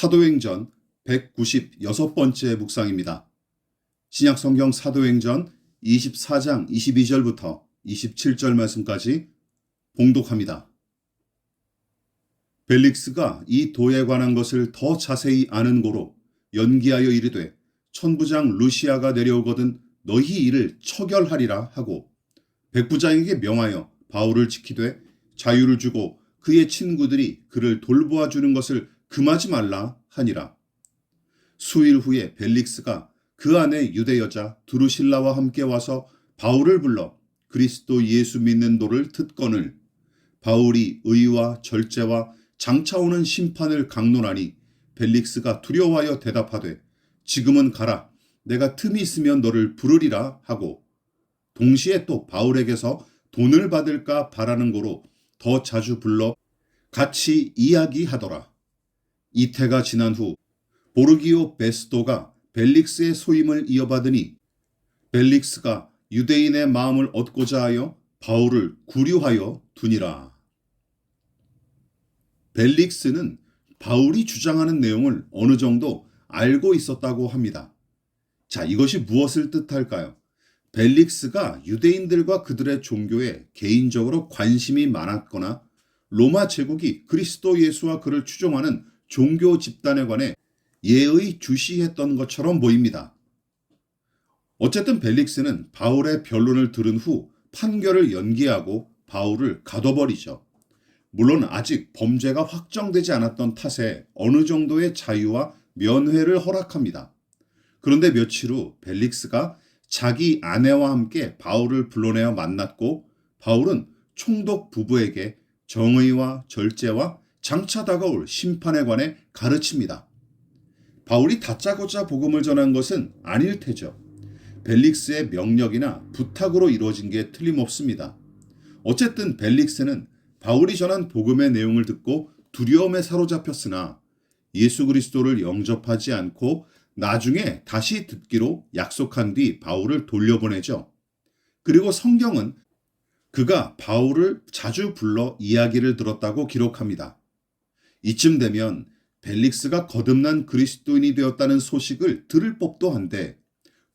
사도행전 196번째 묵상입니다. 신약 성경 사도행전 24장 22절부터 27절 말씀까지 봉독합니다. 벨릭스가 이 도에 관한 것을 더 자세히 아는 고로 연기하여 이르되 천부장 루시아가 내려오거든 너희 일을 처결하리라 하고 백부장에게 명하여 바울을 지키되 자유를 주고 그의 친구들이 그를 돌보아 주는 것을 금하지 말라 하니라. 수일 후에 벨릭스가 그 안에 유대 여자 두루실라와 함께 와서 바울을 불러 그리스도 예수 믿는 도를 듣거늘 바울이 의와 절제와 장차 오는 심판을 강론하니 벨릭스가 두려워하여 대답하되 지금은 가라 내가 틈이 있으면 너를 부르리라 하고 동시에 또 바울에게서 돈을 받을까 바라는 고로 더 자주 불러 같이 이야기하더라. 이태가 지난 후 보르기오 베스도가 벨릭스의 소임을 이어받으니 벨릭스가 유대인의 마음을 얻고자 하여 바울을 구류하여 두니라. 벨릭스는 바울이 주장하는 내용을 어느 정도 알고 있었다고 합니다. 자, 이것이 무엇을 뜻할까요? 벨릭스가 유대인들과 그들의 종교에 개인적으로 관심이 많았거나 로마 제국이 그리스도 예수와 그를 추종하는 종교 집단에 관해 예의 주시했던 것처럼 보입니다. 어쨌든 벨릭스는 바울의 변론을 들은 후 판결을 연기하고 바울을 가둬버리죠. 물론 아직 범죄가 확정되지 않았던 탓에 어느 정도의 자유와 면회를 허락합니다. 그런데 며칠 후 벨릭스가 자기 아내와 함께 바울을 불러내어 만났고 바울은 총독 부부에게 정의와 절제와 장차 다가올 심판에 관해 가르칩니다. 바울이 다짜고짜 복음을 전한 것은 아닐 테죠. 벨릭스의 명령이나 부탁으로 이루어진 게 틀림없습니다. 어쨌든 벨릭스는 바울이 전한 복음의 내용을 듣고 두려움에 사로잡혔으나 예수 그리스도를 영접하지 않고 나중에 다시 듣기로 약속한 뒤 바울을 돌려보내죠. 그리고 성경은 그가 바울을 자주 불러 이야기를 들었다고 기록합니다. 이쯤 되면 벨릭스가 거듭난 그리스도인이 되었다는 소식을 들을 법도 한데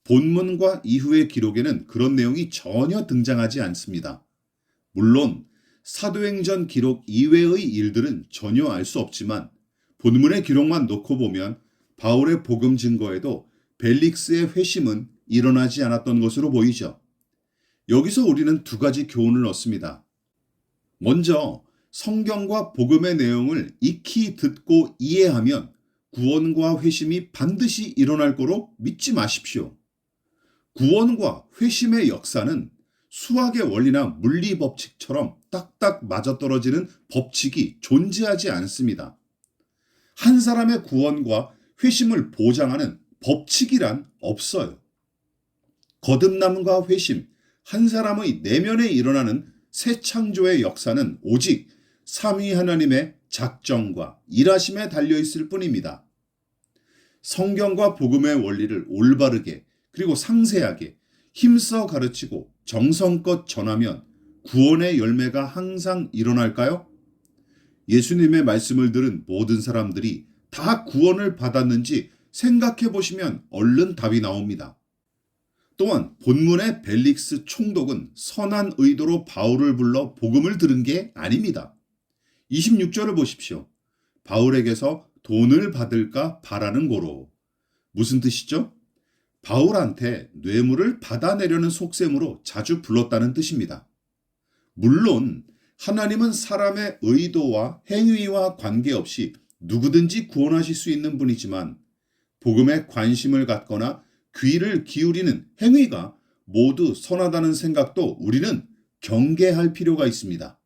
본문과 이후의 기록에는 그런 내용이 전혀 등장하지 않습니다. 물론 사도행전 기록 이외의 일들은 전혀 알 수 없지만 본문의 기록만 놓고 보면 바울의 복음 증거에도 벨릭스의 회심은 일어나지 않았던 것으로 보이죠. 여기서 우리는 두 가지 교훈을 얻습니다. 먼저 성경과 복음의 내용을 익히 듣고 이해하면 구원과 회심이 반드시 일어날 거로 믿지 마십시오. 구원과 회심의 역사는 수학의 원리나 물리 법칙처럼 딱딱 맞아떨어지는 법칙이 존재하지 않습니다. 한 사람의 구원과 회심을 보장하는 법칙이란 없어요. 거듭남과 회심, 한 사람의 내면에 일어나는 새 창조의 역사는 오직 삼위 하나님의 작정과 일하심에 달려 있을 뿐입니다. 성경과 복음의 원리를 올바르게 그리고 상세하게 힘써 가르치고 정성껏 전하면 구원의 열매가 항상 일어날까요? 예수님의 말씀을 들은 모든 사람들이 다 구원을 받았는지 생각해 보시면 얼른 답이 나옵니다. 또한 본문의 벨릭스 총독은 선한 의도로 바울을 불러 복음을 들은 게 아닙니다. 26절을 보십시오. 바울에게서 돈을 받을까 바라는 고로. 무슨 뜻이죠? 바울한테 뇌물을 받아내려는 속셈으로 자주 불렀다는 뜻입니다. 물론 하나님은 사람의 의도와 행위와 관계없이 누구든지 구원하실 수 있는 분이지만 복음에 관심을 갖거나 귀를 기울이는 행위가 모두 선하다는 생각도 우리는 경계할 필요가 있습니다.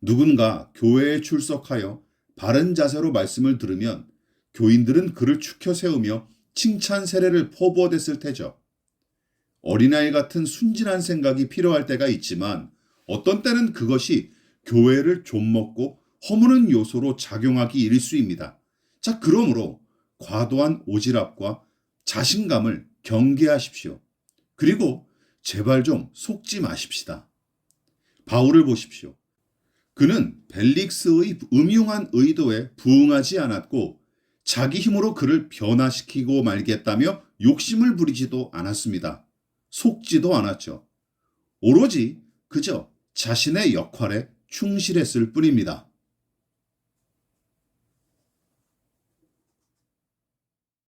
누군가 교회에 출석하여 바른 자세로 말씀을 들으면 교인들은 그를 축혀 세우며 칭찬 세례를 포부어댔을 테죠. 어린아이 같은 순진한 생각이 필요할 때가 있지만 어떤 때는 그것이 교회를 좀먹고 허무는 요소로 작용하기 일수입니다. 자, 그러므로 과도한 오지랖과 자신감을 경계하십시오. 그리고 제발 좀 속지 마십시다. 바울을 보십시오. 그는 벨릭스의 음흉한 의도에 부응하지 않았고 자기 힘으로 그를 변화시키고 말겠다며 욕심을 부리지도 않았습니다. 속지도 않았죠. 오로지 그저 자신의 역할에 충실했을 뿐입니다.